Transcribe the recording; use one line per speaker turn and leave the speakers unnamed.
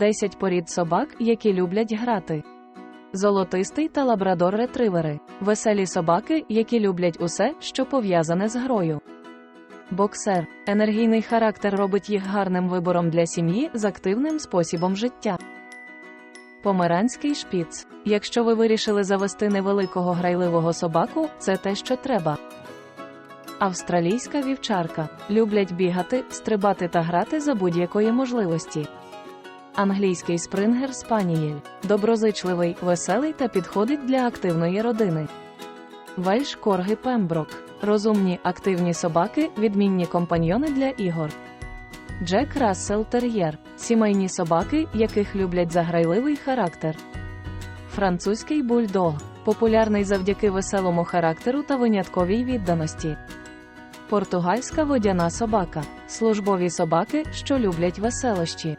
10 порід собак, які люблять грати. Золотистий та лабрадор ретривери веселі собаки, які люблять усе, що пов'язане з грою. Боксер енергійний характер робить їх гарним вибором для сім'ї з активним способом життя. Померанський шпіц. Якщо ви вирішили завести невеликого грайливого собаку, це те, що треба. Австралійська вівчарка люблять бігати, стрибати та грати за будь-якої можливості. Англійський спрингер спанієль доброзичливий, веселий та підходить для активної родини. Вельш корги Пемброк розумні, активні собаки, відмінні компаньйони для ігор. Джек Рассел Тер'єр сімейні собаки, яких люблять заграйливий характер. Французький бульдог популярний завдяки веселому характеру та винятковій відданості. Португальська водяна собака службові собаки, що люблять веселощі.